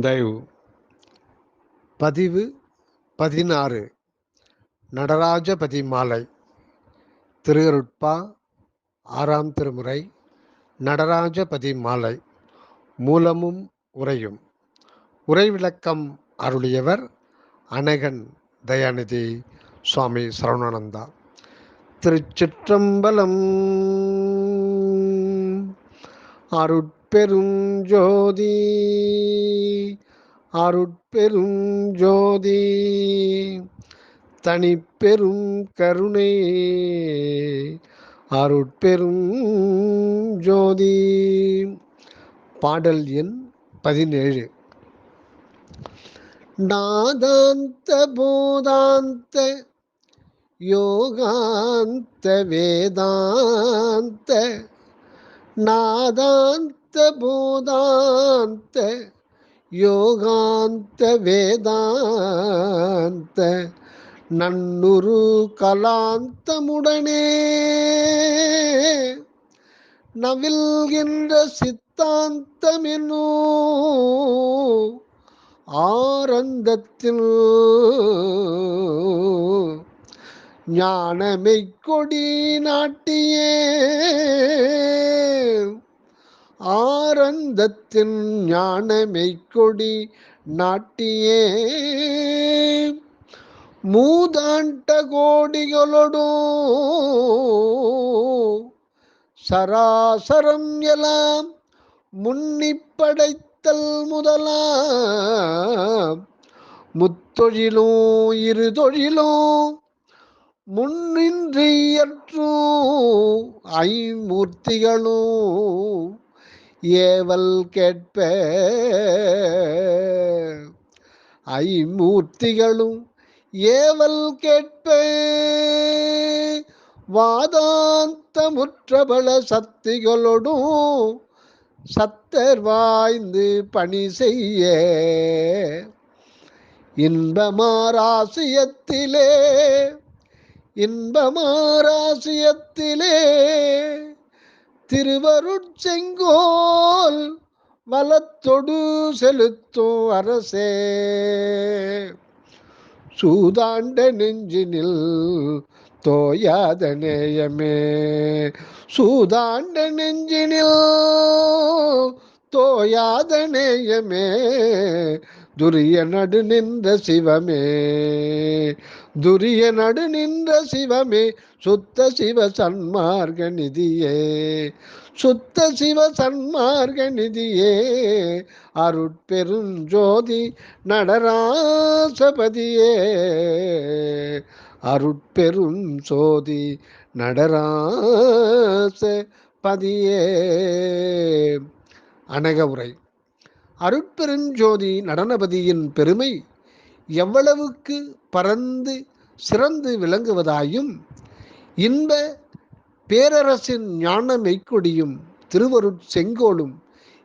தயவு. பதிவு பதினாறு. நடராஜபதி மாலை திருகருட்பா ஆறாம் திருமுறை. நடராஜபதி மாலை மூலமும் உரையும் உரை விளக்கம் அருளியவர் அனகன் தயாநிதி சுவாமி சரவணானந்தா. திருச்சிற்றம்பலம். அருட் அருட்பெரும் ஜோதி அருட்பெரும் ஜோதி தனிப்பெரும் கருணை அருட்பெரும் ஜோதி பாடல் எண் பதினேழு. நாதாந்த போதாந்த யோகாந்த வேதாந்த நாதாந்த போதாந்த யோகாந்த வேதாந்த நன்னுரு கலாந்தமுடனே நவில்கின்ற சித்தாந்தமெனோ ஆரந்தத்தில் ஞானமை கொடி நாட்டியே ஆனந்தத்தின் ஞானமை கொடி நாட்டியே. மூதாண்ட கோடிகளோடும் சராசரம் எல்லாம் முன்னிப்படைத்தல் முதலாம். முத்தொழிலும் இரு தொழிலும் முன்னின்றியற்றும் ஐமூர்த்திகளும் ஏவல் கேட்ப. ஐமூர்த்திகளும் ஏவல் கேட்ப. வாதாந்த முற்றபல சக்திகளோடும் சத்தர் வாய்ந்து பணி செய்ய. இன்பமாராசியத்திலே இன்பமாராசியத்திலே திருவருட்செங்கோல் வலத்தொடு செலுத்தும் அரசே. சூதாண்ட நெஞ்சினில் தோயாத நேயமே. சூதாண்ட நெஞ்சினில் தோயாத நேயமே. துரிய நடு நின்ற சிவமே. துரிய நடு நின்ற சிவமே சுத்த சிவ சன்மார்க நிதியே. சுத்த சிவ சன்மார்க நிதியே அருட்பெருஞ்சோதி நடராசபதியே. அருட்பெரும் சோதி நடராச பதியே அனக உரை. அருட்பெருஞ்சோதி நடனபதியின் பெருமை எவ்வளவுக்கு பறந்து சிறந்து விளங்குவதாயும் இன்ப பேரரசின் ஞான மெய்க்கொடியும் திருவருட் செங்கோலும்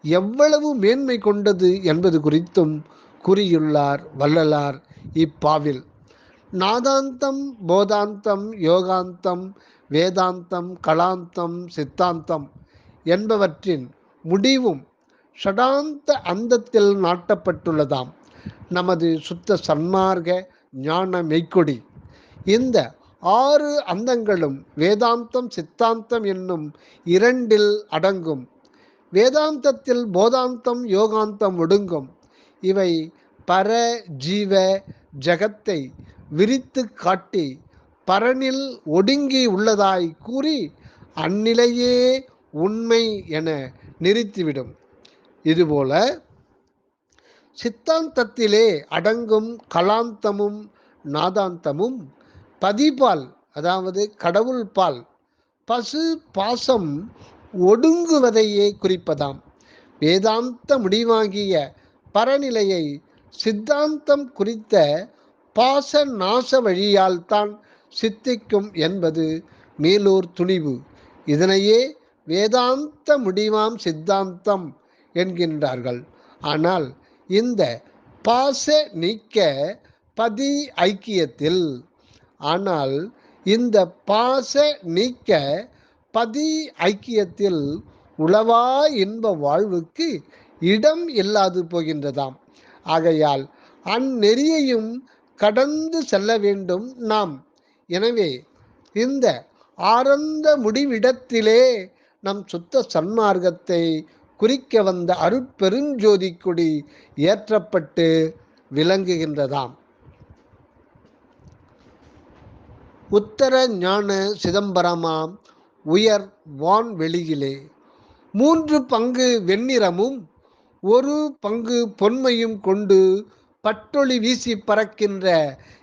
எவ்வளவு மேன்மை கொண்டது என்பது குறித்தும் கூறியுள்ளார் வள்ளலார் இப்பாவில். நாதாந்தம் போதாந்தம் யோகாந்தம் வேதாந்தம் கலாந்தம் சித்தாந்தம் என்பவற்றின் முடிவும் ஷடாந்த அந்தத்தில் நாட்டப்பட்டுள்ளதாம். நமது சுத்த சன்மார்க்க ஞான மெய்க்கொடி. இந்த ஆறு அந்தங்களும் வேதாந்தம் சித்தாந்தம் என்னும் இரண்டில் அடங்கும். வேதாந்தத்தில் போதாந்தம் யோகாந்தம் ஒடுங்கும். இவை பர ஜீவ ஜகத்தை விரித்து காட்டி பரனில் ஒடுங்கி உள்ளதாய் கூறி அந்நிலையே உண்மை என நிறுத்திவிடும். இதுபோல சித்தாந்தத்திலே அடங்கும் கலாந்தமும் நாதாந்தமும் பதிபால் அதாவது கடவுள் பால் பசு பாசம் ஒடுங்குவதையே குறிப்பதாம். வேதாந்த முடிவாகிய பரநிலையை சித்தாந்தம் குறித்த பாச நாச வழியால் தான் சித்திக்கும் என்பது மேலூர் துணிவு. இதனையே வேதாந்த முடிவாம் சித்தாந்தம் என்கின்றார்கள். ஆனால் இந்த பாச நீக்க பதி ஐக்கியத்தில். ஆனால் இந்த பாச நீக்க பதி ஐக்கியத்தில் உளவா இன்ப வாழ்வுக்கு இடம் இல்லாது போகின்றதாம். ஆகையால் அந்நெறியையும் கடந்து செல்ல வேண்டும் நாம். எனவே இந்த ஆரந்த முடிவிடத்திலே நம் சுத்த சன்மார்க்கத்தை குறிக்க வந்த அருட்பெருஞ்சோதி கொடி ஏற்றப்பட்டு விளங்குகின்றதாம். உத்தர ஞான சிதம்பரமாம் உயர் வான்வெளியிலே மூன்று பங்கு வெண்ணிறமும் ஒரு பங்கு பொன்மையும் கொண்டு பட்டொளி வீசி பறக்கின்ற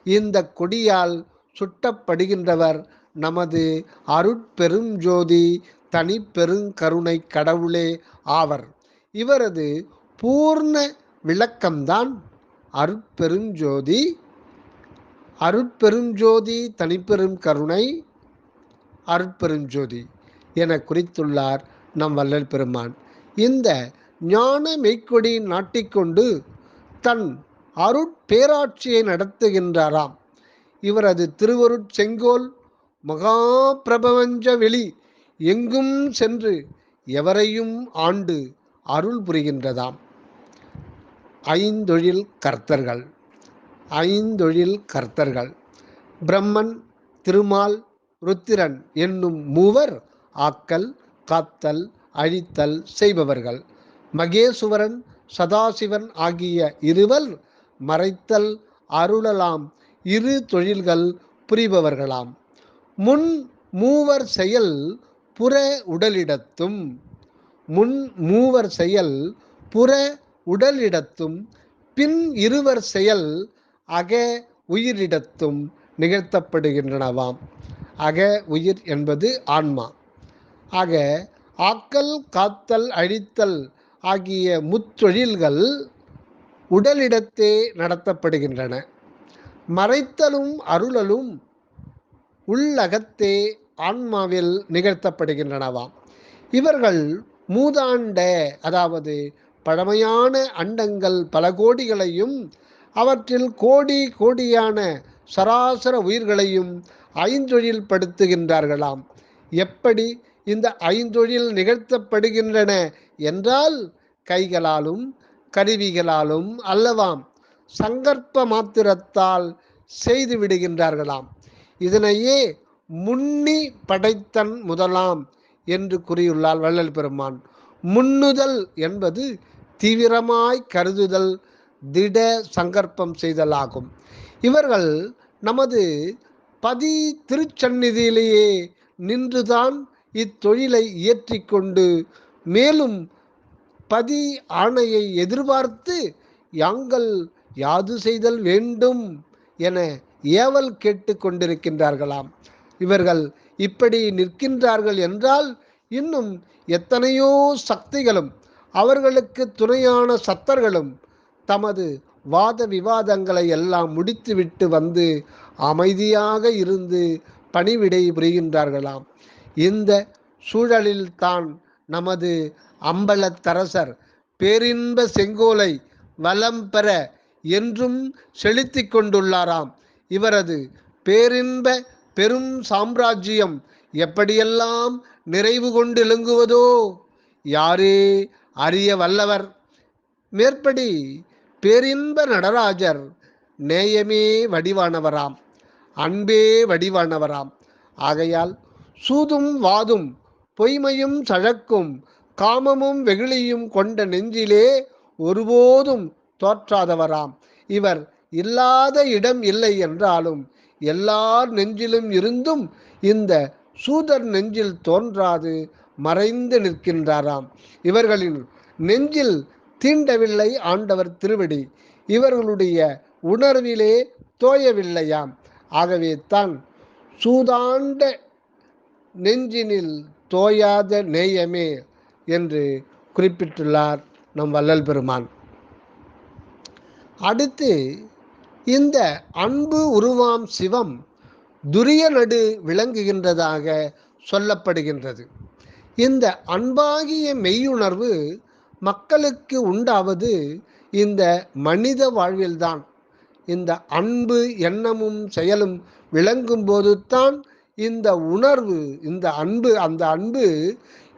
இந்த கொடியால் சுட்டப்படுகின்றவர் நமது அருட்பெருஞ்சோதி தனி பெருங்கருணை கடவுளே ஆவர். இவரது பூர்ண விளக்கம்தான் அருட்பெருஞ்சோதி. அருட்பெருஞ்சோதி தனிப்பெரும் கருணை அருட்பெருஞ்சோதி என குறித்துள்ளார் நம் வள்ளல் பெருமான். இந்த ஞான மெய்க்கொடி நாட்டிக்கொண்டு தன் அருட்பேராட்சியை நடத்துகின்றாராம். இவரது திருவருட் செங்கோல் மகா பிரபஞ்ச வெளி எங்கும் சென்று எவரையும் ஆண்டு அருள் புரிகின்றதாம். ஐந்தொழில் கர்த்தர்கள் ஐந்தொழில் கர்த்தர்கள். பிரம்மன் திருமால் ருத்திரன் என்னும் மூவர் ஆக்கல் காத்தல் அழித்தல் செய்பவர்கள். மகேசுவரன் சதாசிவன் ஆகிய இருவர் மறைத்தல் அருளலாம் இரு தொழில்கள் புரிபவர்களாம். முன் மூவர் செயல் புற உடலிடத்தும் முன் மூவர் செயல் புற உடலிடத்தும் பின் இருவர் செயல் அக உயிரிடத்தும் நிகழ்த்தப்படுகின்றனவாம். அக உயிர் என்பது ஆன்மா. ஆக ஆக்கல் காத்தல் அழித்தல் ஆகிய முத்தொழில்கள் உடலிடத்தே நடத்தப்படுகின்றன. மறைத்தலும் அருளலும் உள்ளகத்தே ஆன்மாவில் நிகழ்த்தப்படுகின்றனவாம். இவர்கள் மூதாண்ட அதாவது பழமையான அண்டங்கள் பல கோடிகளையும் அவற்றில் கோடி கோடியான சராசர உயிர்களையும் ஐந்தொழில் படுத்துகின்றார்களாம் எப்படி இந்த ஐந்தொழில் நிகழ்த்தப்படுகின்றன என்றால் கைகளாலும் கருவிகளாலும் அல்லவாம். சங்கற்ப மாத்திரத்தால் செய்து விடுகின்றார்களாம். இதனையே முன்னி படைத்தன் முதலாம் என்று கூறியுள்ளார் வள்ளல் பெருமான். முன்னுதல் என்பது தீவிரமாய் கருதுதல் திட சங்கற்பம் செய்தலாகும். இவர்கள் நமது பதி திருச்சந்நிதியிலேயே நின்றுதான் இத்தொழிலை இயற்றிக்கொண்டு மேலும் பதி ஆணையை எதிர்பார்த்து யாங்கள் யாது செய்தல் வேண்டும் என ஏவல் கேட்டு கொண்டிருக்கின்றார்களாம். இவர்கள் இப்படி நிற்கின்றார்கள் என்றால் இன்னும் எத்தனையோ சக்திகளும் அவர்களுக்கு துணையான சத்தர்களும் தமது வாத விவாதங்களை எல்லாம் முடித்துவிட்டு வந்து அமைதியாக இருந்து பணிவிடை புரிகின்றார்களாம். இந்த சூழலில் தான் நமது அம்பலத்தரசர் பேரின்ப செங்கோலை வலம் பெற என்றும் செலுத்தி கொண்டுள்ளாராம். இவரது பேரின்ப பெரும் சாம்ராஜ்யம் எப்படியெல்லாம் நிறைவு கொண்டு இலங்குவதோ யாரே அறிய வல்லவர். மேற்படி பேரின்ப நடராஜர் நேயமே வடிவானவராம் அன்பே வடிவானவராம். ஆகையால் சூதும் வாதும் பொய்மையும் சழக்கும் காமமும் வெகுளியும் கொண்ட நெஞ்சிலே ஒருபோதும் தோற்றாதவராம். இவர் இல்லாத இடம் இல்லை என்றாலும் எல்லார் நெஞ்சிலும் இருந்தும் இந்த சூதர் நெஞ்சில் தோன்றாது மறைந்து நிற்கின்றாராம். இவர்களின் நெஞ்சில் தீண்டவில்லை ஆண்டவர் திருவடி இவர்களுடைய உணர்விலே தோயவில்லையாம். ஆகவே தான் சூதாண்ட நெஞ்சினில் தோயாத நேயமே என்று குறிப்பிட்டுள்ளார் நம் வள்ளல் பெருமான். அடுத்து இந்த அன்பு உருவாம் சிவம் துரிய நடு விளங்குகின்றதாக சொல்லப்படுகின்றது. இந்த அன்பாகிய மெய்யுணர்வு மக்களுக்கு உண்டாவது இந்த மனித வாழ்வில்தான். இந்த அன்பு எண்ணமும் செயலும் விளங்கும் போதுதான் இந்த உணர்வு இந்த அன்பு அந்த அன்பு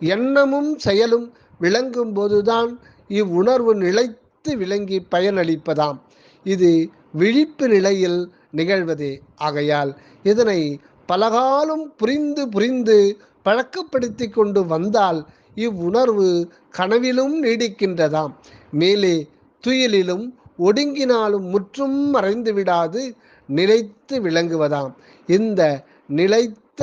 எண்ணமும் செயலும் விளங்கும் போதுதான் இவ்வுணர்வு நிலைத்து விளங்கி பயனளிப்பதாம். இது விழிப்பு நிலையில் நிகழ்வதே ஆகையால் இதனை பலகாலம் புரிந்து புரிந்து பழக்கப்படுத்தி கொண்டு வந்தால் இவ்வுணர்வு கனவிலும் நீடிக்கின்றதாம். மேலே துயிலிலும் ஒடுங்கினாலும் முற்றும் மறைந்து விடாது நிலைத்து விளங்குவதாம். இந்த நிலைத்த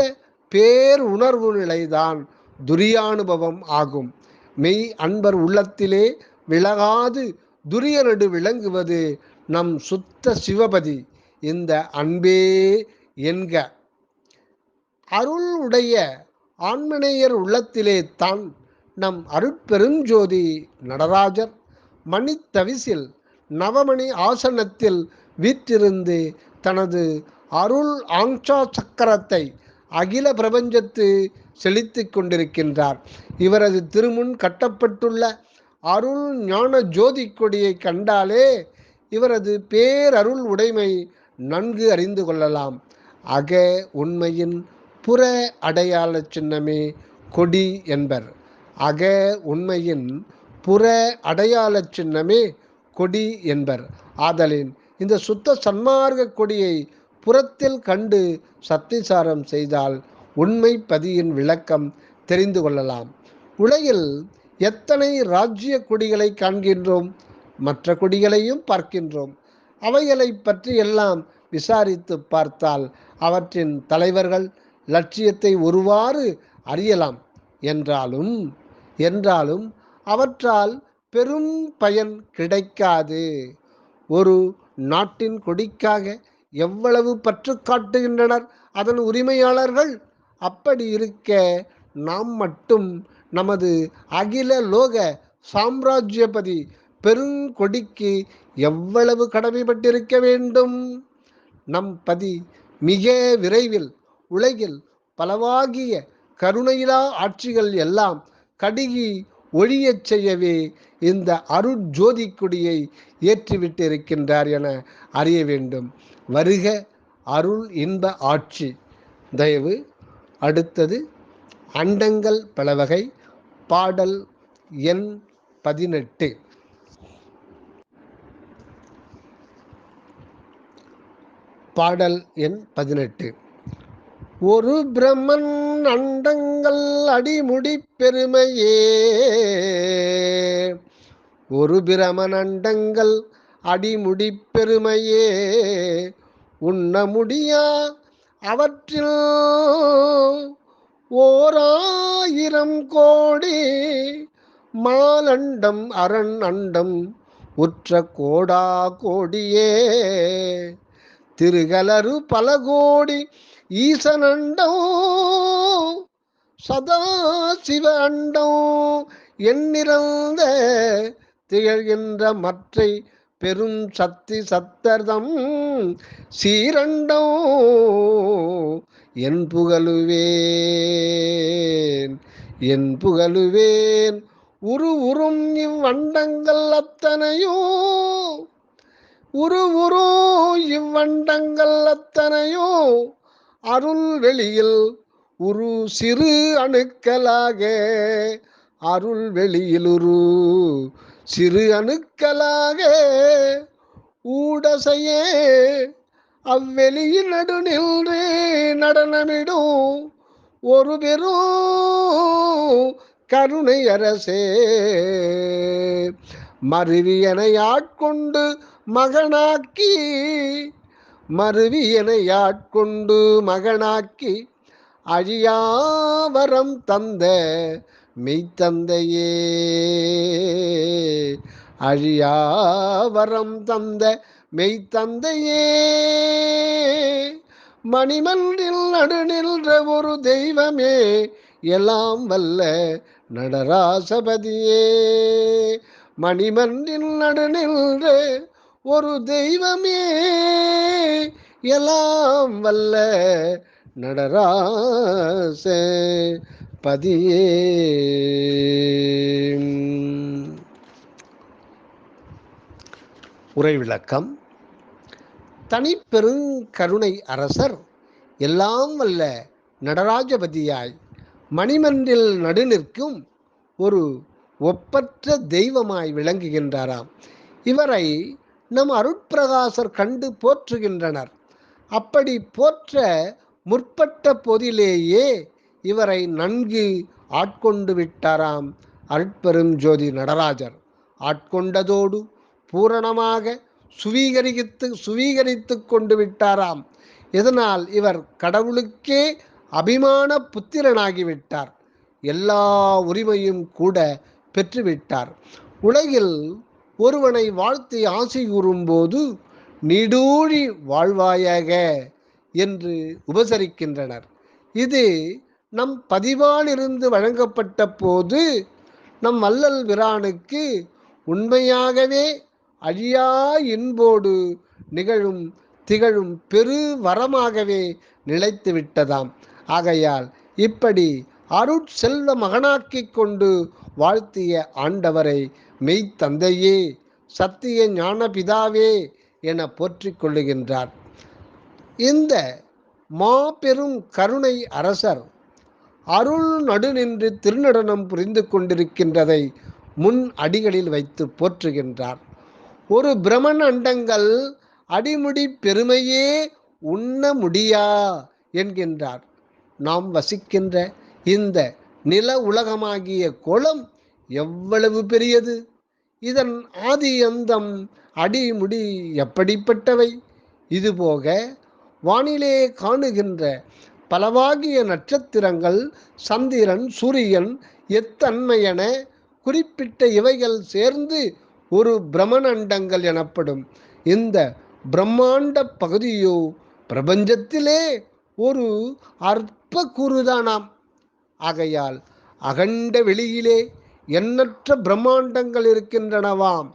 பேர் உணர்வு நிலைதான் துரியானுபவம் ஆகும். மெய் அன்பர் உள்ளத்திலே விலகாது துரியனடு விளங்குவது நம் சுத்த சிவபதி இந்த அன்பே என்க. அருள் உடைய ஆண்மனையர் உள்ளத்திலே தான் நம் அருட்பெருஞ்சோதி நடராஜர். மணித்தவிசில் நவமணி ஆசனத்தில் வீற்றிருந்து தனது அருள் ஆங்சா சக்கரத்தை அகில பிரபஞ்சத்து செழித்து கொண்டிருக்கின்றார். இவரது திருமுன் கட்டப்பட்டுள்ள அருள் ஞான ஜோதி கொடியை கண்டாலே இவரது பேரருள் உடைமை நன்கு அறிந்து கொள்ளலாம். அக உண்மையின் புற அடையாள சின்னமே கொடி என்பர். அக உண்மையின் புற அடையாள சின்னமே கொடி என்பர். ஆதலின் இந்த சுத்த சன்மார்க்க கொடியை புறத்தில் கண்டு சத்திசாரம் செய்தால் உண்மை பதியின் விளக்கம் தெரிந்து கொள்ளலாம். உலகில் எத்தனை ராஜ்ய கொடிகளை காண்கின்றோம்? மற்ற கொடிகளையும் பார்க்கின்றோம். அவைகளை பற்றி எல்லாம் விசாரித்து பார்த்தால் அவற்றின் தலைவர்கள் லட்சியத்தை ஒருவாறு அறியலாம். என்றாலும் என்றாலும் அவற்றால் பெரும் பயன் கிடைக்காது. ஒரு நாட்டின் கொடிக்காக எவ்வளவு பற்று காட்டுகின்றனர் அதன் உரிமையாளர்கள்? அப்படி இருக்க நாம் மட்டும் நமது அகில லோக சாம்ராஜ்யபதி பெருங்கொடிக்கு எவ்வளவு கடமைப்பட்டிருக்க வேண்டும்? நம் பதி மிக விரைவில் உலகில் பலவாகிய கருணையிலா ஆட்சிகள் எல்லாம் கடுகி ஒழியச் செய்யவே இந்த அருட்ஜோதி கொடியை ஏற்றிவிட்டு இருக்கின்றார் என அறிய வேண்டும். வருக அருள் இன்ப ஆட்சி. தயவு அடுத்தது அண்டங்கள் பலவகை. பாடல் எண் பதினெட்டு. பாடல் எண் பதினெட்டு. ஒரு பிரம்மன் அண்டங்கள் அடிமுடி பெருமையே. ஒரு பிரமன் அண்டங்கள் அடிமுடி பெருமையே. உண்ண முடியா அவற்றில் ஓராயிரம் கோடி மாலண்டம் அரண் அண்டம் உற்ற கோடா கோடியே. திருகலரு பல கோடி ஈசனண்டம் சதா சிவ அண்டம் எண்ணிறந்த திகழ்கின்ற மற்றை பெரும் சக்தி சத்தர்தம் சீரண்டம் என் புகழுவேன் என் புகழுவேன். உரு உறும் இவ்வண்டங்கள் அத்தனையோ உரு உரு இவ்வண்டங்கள் அத்தனையோ. அருள் வெளியில் உரு சிறு அணுக்களாக. அருள் வெளியில் உரு சிறு அணுக்களாக. ஊடசையே அவ்வெளியின் நடு நின்று நடனமிடும். ஒரு பெரும் கருணை அரசே மருவியனை ஆட்கொண்டு மகனாக்கி மருவியனை ஆட்கொண்டு மகனாக்கி அழியாவரம் தந்த மெய்த்தந்தையே. அழியாவரம் தந்த மெய்த்தந்தையே. மணிமன்றில் நடு நின்ற ஒரு தெய்வமே எல்லாம் வல்ல நடராசபதியே. மணிமன்றில் நடு நின்ற ஒரு தெய்வமே. எல்லாம் வல்ல நடராச பதியே. உரை விளக்கம். தனிப்பெருங்கருணை அரசர் எல்லாம் வல்ல நடராஜபதியாய் மணிமன்றில் நடுநிற்கும் ஒரு ஒப்பற்ற தெய்வமாய் விளங்குகின்றாராம். இவரை நம் அருட்பிரகாசர் கண்டு போற்றுகின்றனர். அப்படி போற்ற முற்பட்ட போதிலேயே இவரை நன்கு ஆட்கொண்டு விட்டாராம் அருட்பெரும் ஜோதி நடராஜர். ஆட்கொண்டதோடு பூரணமாக சுவீகரித்து சுவீகரித்து கொண்டு விட்டாராம். இதனால் இவர் கடவுளுக்கே அபிமான புத்திரனாகிவிட்டார். எல்லா உரிமையும் கூட பெற்றுவிட்டார். உலகில் ஒருவனை வாழ்த்தி ஆசை கூறும்போது நீடூழி வாழ்வாயாக என்று உபசரிக்கின்றனர். இது நம் பதிவாலிருந்து வழங்கப்பட்ட போது நம் வள்ளல் பிரானுக்கு உண்மையாகவே அழியா இன்போடு நிகழும் திகழும் பெரு வரமாகவே நிலைத்து விட்டதாம். ஆகையால் இப்படி அருட்செல்வ மகனாக்கிக் கொண்டு வாழ்த்திய ஆண்டவரை மெய்த்தந்தையே சத்திய ஞான பிதாவே என போற்றிக் கொள்ளுகின்றார். இந்த மாபெரும் கருணை அரசர் அருள் நடுநின்று திருநடனம் புரிந்து கொண்டிருக்கின்றதை முன் அடிகளில் வைத்து போற்றுகின்றார். ஒரு பிரமன் அண்டங்கள் அடிமுடி பெருமையே உண்ண முடியா? என்கின்றார். நாம் வசிக்கின்ற இந்த நில உலகமாகிய கோலம் எவ்வளவு பெரியது? இதன் ஆதி அந்தம் அடிமுடி எப்படிப்பட்டவை? இதுபோக வானிலே காணுகின்ற பலவாகிய நட்சத்திரங்கள் சந்திரன் சூரியன் எத்தன்மையென குறிப்பிட்ட இவைகள் சேர்ந்து ஒரு பிரமணண்டங்கள் எனப்படும். இந்த பிரம்மாண்ட பகுதியோ பிரபஞ்சத்திலே ஒரு அற்ப குருதானாம் ஆகையால் அகண்ட வெளியிலே எண்ணற்ற பிரம்மாண்டங்கள் இருக்கின்றனவாம்.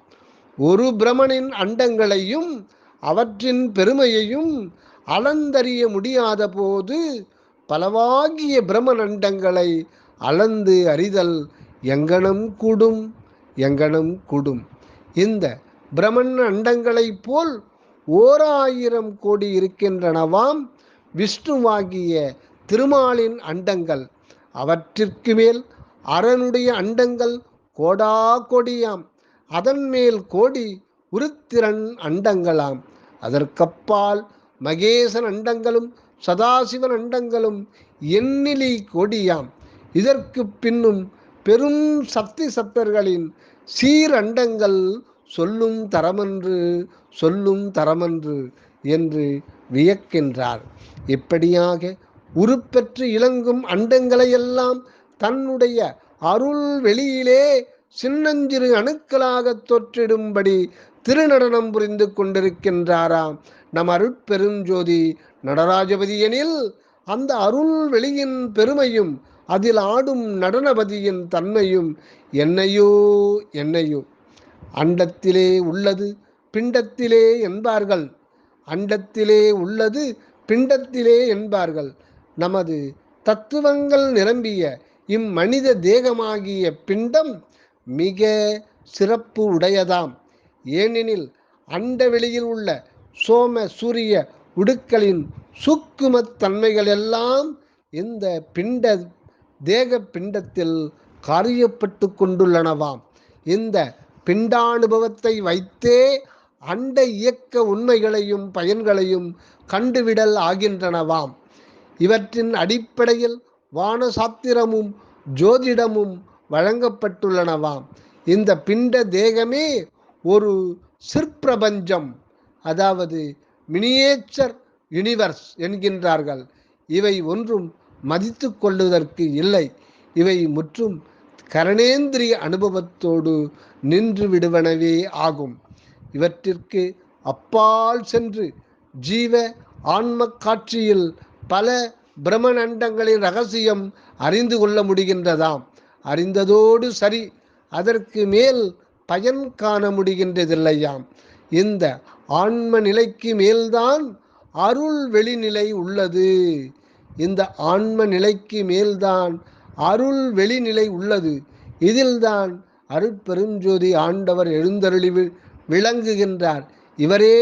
ஒரு பிரமனின் அண்டங்களையும் அவற்றின் பெருமையையும் அளந்தறிய முடியாத போது பலவாகிய பிரமனண்டங்களை அளந்து அறிதல் எங்கனம் கூடும் எங்கனம் கூடும். இந்த பிரமன் அண்டங்களைப் போல் ஓர் ஆயிரம் கோடி இருக்கின்றனவாம். விஷ்ணுவாகிய திருமாலின் அண்டங்கள் அவற்றிற்கு மேல் அரனுடைய அண்டங்கள் கோடா கொடியாம். அதன் மேல் கோடி உருத்திரன் அண்டங்களாம். அதற்கப்பால் மகேசன் அண்டங்களும் சதாசிவன் அண்டங்களும் எண்ணிலி கொடியாம். இதற்கு பின்னும் பெரும் சக்தி சத்தர்களின் சீரண்டங்கள் சொல்லும் தரமன்று சொல்லும் தரமன்று என்று வியக்கின்றார். இப்படியாக உருப்பெற்று இளங்கும் அண்டங்களையெல்லாம் தன்னுடைய அருள் வெளியிலே சின்னஞ்சிறு அணுக்களாக தோற்றிடும்படி திருநடனம் புரிந்து கொண்டிருக்கின்றாராம். நம் அருட்பெருஞ்சோதி நடராஜபதியெனில் அந்த அருள் வெளியின் பெருமையும் அதில் ஆடும் நடனபதியின் தன்மையும் என்னையோ என்னையோ. அண்டத்திலே உள்ளது பிண்டத்திலே என்பார்கள். அண்டத்திலே உள்ளது பிண்டத்திலே என்பார்கள். நமது தத்துவங்கள் நிரம்பிய இம்மனித தேகமாகிய பிண்டம் மிக சிறப்பு உடையதாம். ஏனெனில் அண்டவெளியில் உள்ள சோம சூரிய உடுக்களின் சூக்குமத் தன்மைகள் எல்லாம் இந்த பிண்ட தேக பிண்டத்தில் காரியப்பட்டு கொண்டுள்ளனவாம். இந்த பிண்டானுபவத்தை வைத்தே அண்ட இயக்க உண்மைகளையும் பயன்களையும் கண்டுவிடல் ஆகின்றனவாம். இவற்றின் அடிப்படையில் வானசாத்திரமும் ஜோதிடமும் வழங்கப்பட்டுள்ளனவாம். இந்த பிண்ட தேகமே ஒரு சிற்பிரபஞ்சம் அதாவது மினியேச்சர் யுனிவர்ஸ் என்கின்றார்கள். இவை ஒன்றும் மதித்து கொள்ளுவதற்கு இல்லை. இவை முற்றும் கரணேந்திரிய அனுபவத்தோடு நின்று விடுவனவே ஆகும். இவற்றிற்கு அப்பால் சென்று ஜீவ ஆன்ம காட்சியில் பல பிரம்மநண்டங்களின் ரகசியம் அறிந்து கொள்ள முடிகின்றதாம். அறிந்ததோடு சரி அதற்கு மேல் பயன் காண முடிகின்றதில்லையாம். இந்த ஆன்ம நிலைக்கு மேல்தான் அருள் வெளிநிலை உள்ளது. இந்த ஆன்ம நிலைக்கு மேல்தான் அருள் வெளிநிலை உள்ளது. இதில்தான் அருட்பெருஞ்சோதி ஆண்டவர் எழுந்தருளி விளங்குகின்றார். இவரே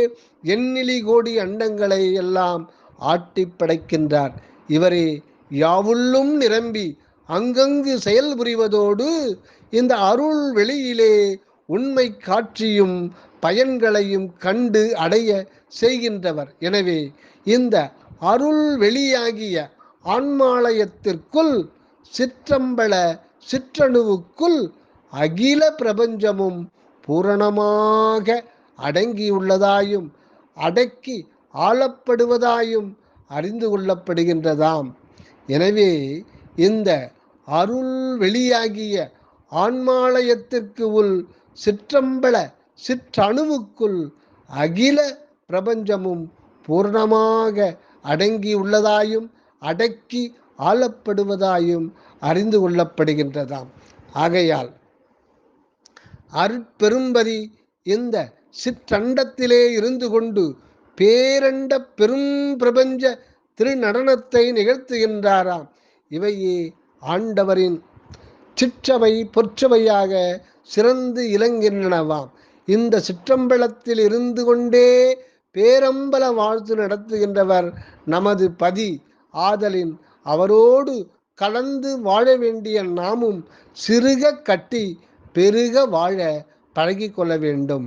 எண்ணிலி கோடி அண்டங்களை எல்லாம் ஆட்டி படைக்கின்றார் இவரே யாவுள்ளும் நிரம்பி அங்கங்கு செயல் புரிவதோடு இந்த அருள் வெளியிலே உண்மை காட்சியும் பயன்களையும் கண்டு அடைய செய்கின்றவர். எனவே இந்த அருள் வெளியாகிய ஆன்மாலயத்திற்குள் சிற்றம்பல சிற்றணுவுக்குள் அகில பிரபஞ்சமும் பூரணமாக அடங்கியுள்ளதாயும் அடக்கி ஆளப்படுவதாயும் அறிந்து கொள்ளப்படுகின்றதாம். எனவே இந்த அருள் வெளியாகிய ஆன்மாலயத்திற்கு உள் சிற்றம்பல சிற்றணுவுக்குள் அகில பிரபஞ்சமும் பூர்ணமாக அடங்கியுள்ளதாயும் அடக்கி ஆளப்படுவதாயும் அறிந்து கொள்ளப்படுகின்றதாம். ஆகையால் அருட்பெரும்பதி இந்த சிற்றண்டத்திலே இருந்து கொண்டு பேரண்ட பெரும் பிரபஞ்ச திருநடனத்தை நிகழ்த்துகின்றாராம். இவையே ஆண்டவரின் சிற்றவை பொற்றவையாக சிறந்து இலங்கின்றனவாம் இந்த சிற்றம்பலத்தில் இருந்து கொண்டே பேரம்பல வாழ்த்து நடத்துகின்றவர் நமது பதி. ஆதலின் அவரோடு கலந்து வாழ வேண்டிய நாமும் சிறுக கட்டி பெருக வாழ பழகிக்கொள்ள வேண்டும்.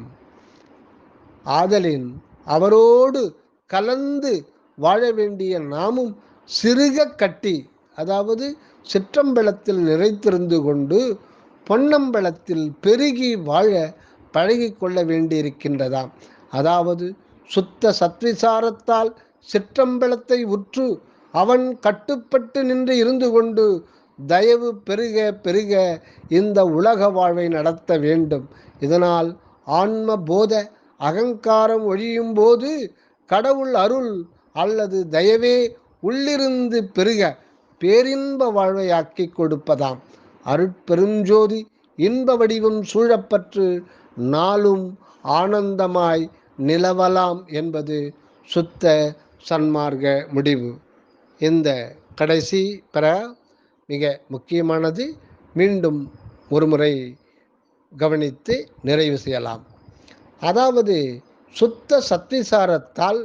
ஆதலின் அவரோடு கலந்து வாழ வேண்டிய நாமும் சிறுக கட்டி அதாவது சிற்றம்பலத்தில் நிறைத்திருந்து கொண்டு பொன்னம்பலத்தில் பெருகி வாழ பழகி கொள்ள வேண்டியிருக்கின்றதாம். அதாவது சுத்த சத்விசாரத்தால் சிற்றம்பலத்தை உற்று அவன் கட்டுப்பட்டு நின்று இருந்து கொண்டு தயவு பெருக பெருக இந்த உலக வாழ்வை நடத்த வேண்டும். இதனால் ஆன்ம போத அகங்காரம் ஒழியும் போது கடவுள் அருள் அல்லது தயவே உள்ளிருந்து பெருக பேரின்ப வாழ்வையாக்கி கொடுப்பதாம். அருட்பெருஞ்சோதி இன்ப வடிவம் சூழப்பற்று நாளும் ஆனந்தமாய் நிலவலாம் என்பது சுத்த சன்மார்க்க முடிவு. இந்த கடைசி பெற மிக முக்கியமானது மீண்டும் ஒருமுறை கவனித்து நிறைவு செய்யலாம். அதாவது சுத்த சத்திசாரத்தால்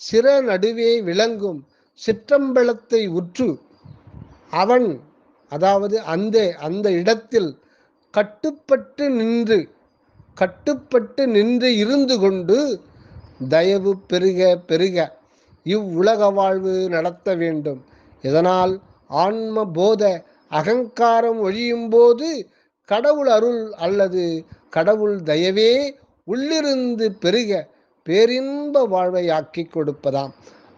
சிற நடுவே விளங்கும் சிற்றம்பலத்தை உற்று அவன் அதாவது அந்த அந்த இடத்தில் கட்டுப்பட்டு நின்று கட்டுப்பட்டு நின்று இருந்து கொண்டு தயவு பெருக பெருக இவ்வுலக வாழ்வு நடத்த வேண்டும். இதனால் ஆன்ம போத அகங்காரம் ஒழியும் போது கடவுள் அருள் அல்லது கடவுள் தயவே உள்ளிருந்து பெருக பேரின்ப வாழ்வை ஆக்கி கொடுப்பதாம்.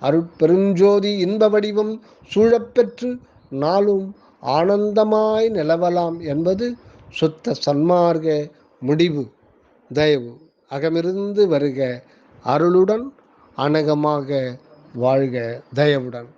அருட்பெருஞ்சோதி இன்ப வடிவம் சூழப்பெற்று நாளும் ஆனந்தமாய் நிலவலாம் என்பது சுத்த சன்மார்க்க முடிவு. தயவு. அகமிருந்து வருக. அருளுடன் அனகமாக வாழ்க. தயவுடன்.